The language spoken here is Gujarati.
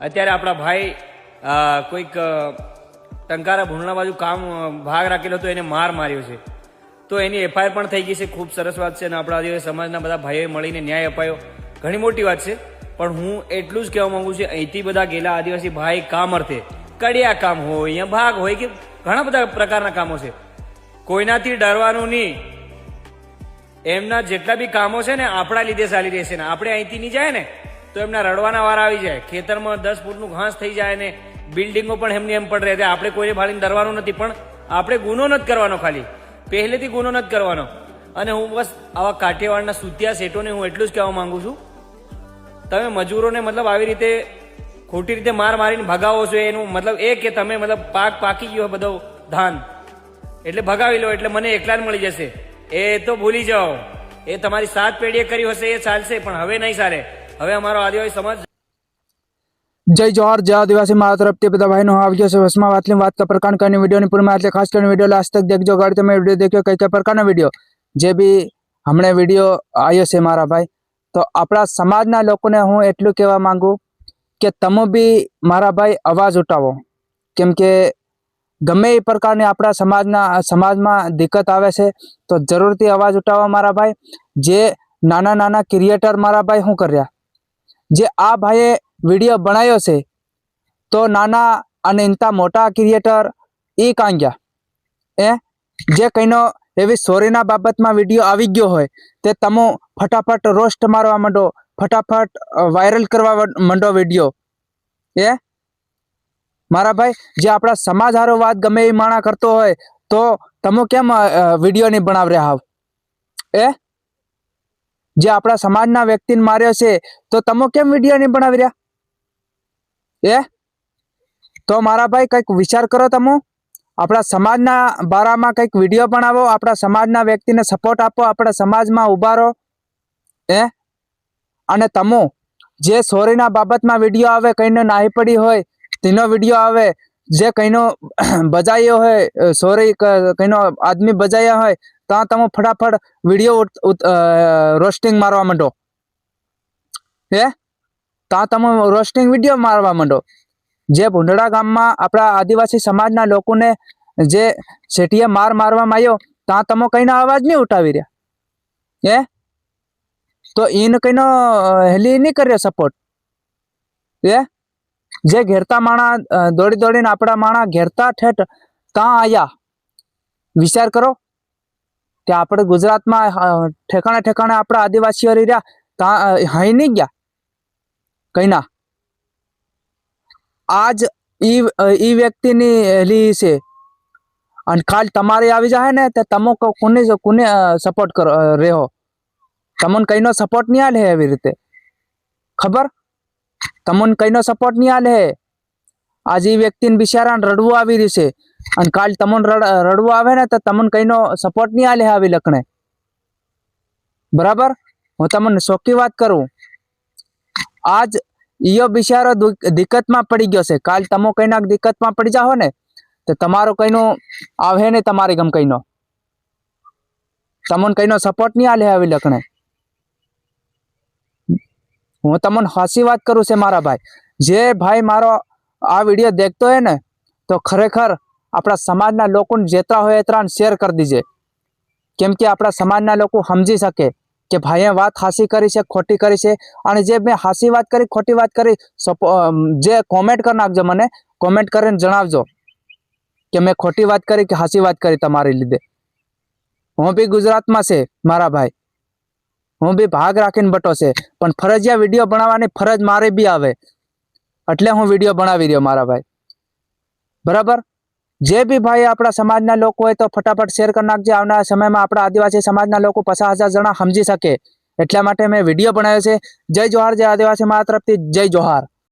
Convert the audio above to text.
અત્યારે આપણા ભાઈ કોઈક ટંકારા ભૂંડણા બાજુ કામ ભાગ રાખેલો હતો, એને માર માર્યો છે. તો એની એફઆઈઆર પણ થઈ ગઈ છે, ખૂબ સરસ વાત છે, અને આપણા આદિવાસી સમાજના બધા ભાઈઓએ મળીને ન્યાય અપાયો. ઘણી મોટી વાત છે, પણ હું એટલું જ કહેવા માંગુ છું, અહીંથી બધા ગયેલા આદિવાસી ભાઈ કામ અર્થે, કડિયા કામ હોય યા ભાગ હોય કે ઘણા બધા પ્રકારના કામો છે. કોઈનાથી ડરવાનું નહીં. એમના જેટલા બી કામો છે ને, આપણા લીધે ચાલી રહેશે ને, આપણે અહીંથી નહીં જાય ને તો એમના રડવાના વાર આવી જાય. ખેતરમાં દસ ફૂટનું ઘાસ થઈ જાય ને બિલ્ડિંગો પણ એમની એમ પડ રહે. આપણે કોઈને ભાળીને ડરવાનું નથી, પણ આપણે ગુનો નથી કરવાનો ખાલી. પહેલેથી ગુનો નથી કરવાનો. અને હું બસ આવા કાઠિયાવાડના સુતિયા શેઠોને હું એટલું જ કહેવા માંગુ છું, તમે મજૂરોને મતલબ આવી રીતે ખોટી રીતે માર મારીને ભગાવો છો, એનું મતલબ એ કે તમે મતલબ પાક પાકી ગયો બધો ધાન. એટલે ભગાવી લો, એટલે મને એકલા મળી જશે. એ તો ભૂલી જાઓ. એ તમારી સાત પેઢીએ કર્યું હશે, એ ચાલશે, પણ હવે નહીં ચાલે. હવે અમારો આદિવાસી સમાજ જય જોહાર, જય આદિવાસી, મારા તરફથી બધા ભાઈનો આવી ગયો છે વસમાં વાતલી વાત કા પ્રકાર કરીને વિડીયોની પૂર્ણમાં એટલે ખાસ કરીને વીડિયો લાસ્ટ તક દેખજો, ગાડી તમે વીડિયો દેખ્યો કઈ કઈ પ્રકારનો વીડિયો? જે બી હમણાં વીડિયો આવ્યો છે મારા ભાઈ. તો આપણા સમાજના લોકોને હું એટલું કહેવા માંગુ કે તમે બી મારા ભાઈ અવાજ ઉઠાવો. કેમ કે ગમે એ પ્રકારની આપણા સમાજના, સમાજમાં દિક્કત આવે છે, તો જરૂરથી અવાજ ઉઠાવવા મારા ભાઈ. જે નાના નાના ક્રિએટર મારા ભાઈ શું કર્યા. જે આ ભાઈએ વીડિયો બનાવ્યો છે, તો નાના અને ઇનતા મોટા ક્રિએટર એ કાંગ્યા એ? જે કઈનો એવી સોરીના બાબતમાં વીડિયો આવી ગયો હોય, તે તમે ફટાફટ રોસ્ટ મારવા માંડો, ફટાફટ વાયરલ કરવા માંડો વીડિયો. એ? મારા ભાઈ, જે આપણા સમાજ હારો વાત ગમે એ માણા કરતો હોય, તો તમે કેમ વીડિયો નહીં બનાવ રહ્યા હાવ? એ? જે આપણા સમાજના વ્યક્તિને માર્યો છે, તો તમે કેમ વીડિયો નહીં બનાવી રહ્યા એ તો મારા ભાઈ કંઈક વિચાર કરો તમે. આપણા સમાજના બારામાં કંઈક વીડિયો બનાવો, આપણા સમાજના વ્યક્તિને સપોર્ટ આપો, આપણા સમાજમાં ઊભા રહો એ અને તમે જે સોરીના બાબતમાં વીડિયો આવે, કઈનો નાહી પડી હોય, તેનો વીડિયો આવે, જે કઈનો બજાયો હોય સોરી કઈનો આદમી બજાયા હોય ત્યાં તમે ફટાફટ વીડિયો રોસ્ટિંગ મારવા માંડો. હે? ત્યાં તમે રોસ્ટિંગ વીડિયો મારવા માંડો. જે ભુંડડા ગામમાં આપણા આદિવાસી સમાજના લોકોને જે શેઠીએ માર મારવામાં આવ્યો ત્યાં તમે કંઈનો અવાજ નહીં ઉઠાવી રહ્યા? હે? તો એને કઈનો હેલી નહીં કર્યો સપોર્ટ હે? જે ઘેરતા માણા દોડી દોડીને આપણા માણા ઘેરતા ઠેઠ ત્યાં આયા? વિચાર કરો. કે આપણે ગુજરાતમાં અ, ઠેકાણે ઠેકાણે આપણા આદિવાસીઓ રહી રહ્યા ત્યાં હાઈ નહીં ગયા? કઈના આજ ઈ અ, ઈ વ્યક્તિની એલી છે. અને ખાલી તમારે આવી જાય ને તો તમે કો- કોને કોને સપોર્ટ કરો અ, રહ્યો તમને કઈનો સપોર્ટ નહીં આલે એવી રીતે. ખબર? તમને કઈનો સપોર્ટ નહીં આલે. આજ ઈ વ્યક્તિને બિચારાને રડવું આવી રહ્યું છે. અને કાલ તમને રડ- રડવું આવે ને તો તમને કઈનો સપોર્ટ નહીં આલે આવી લખણે. બરાબર? હું તમને ચોખ્ખી વાત કરું. આજ ઈયો બિચારો દિક્કતમાં પડી ગયો છે. કાલ તમે કઈના દિક્કતમાં પડી જાઓ ને, તો તમારો કઈનો આવે ને તમારી ગમ કઈનો. તમને કઈનો સપોર્ટ નહીં આલે આવી લખણે. હું તમને હાસી વાત કરું છે મારા ભાઈ. જે ભાઈ મારો આ વીડિયો દેખતો હોય ને, તો ખરેખર આપણા સમાજના લોકોને જેતરા હોય એટલાને શેર કરી દીજે. કેમ કે આપણા સમાજના લોકો સમજી શકે કે ભાઈએ વાત હાસી કરી છે, ખોટી કરી છે. અને જે મેં હાસી વાત કરી, ખોટી વાત કરી, સપો- જે કોમેન્ટ કરી નાખજો મને કોમેન્ટ કરીને જણાવજો કે મેં ખોટી વાત કરી કે હાસી વાત કરી તમારી લીધે. હું બી ગુજરાતમાં છે, મારા ભાઈ. હું બી ભાગ રાખીને બટો છે. પણ ફરજિયા વીડિયો બનાવવાની ફરજ મારે બી આવે. એટલે હું વીડિયો બનાવી રહ્યો મારા ભાઈ. બરાબર? જે બી ભાઈ આપણા સમાજના લોકો હોય તો ફટાફટ શેર કરી નાખજે. આવનારા સમયમાં આપણા આદિવાસી સમાજના લોકો પચાસ હજાર જણા સમજી શકે. એટલા માટે મેં વીડિયો બનાવ્યો છે. જય જોહાર, જય આદિવાસી મારા તરફથી. જય જોહાર.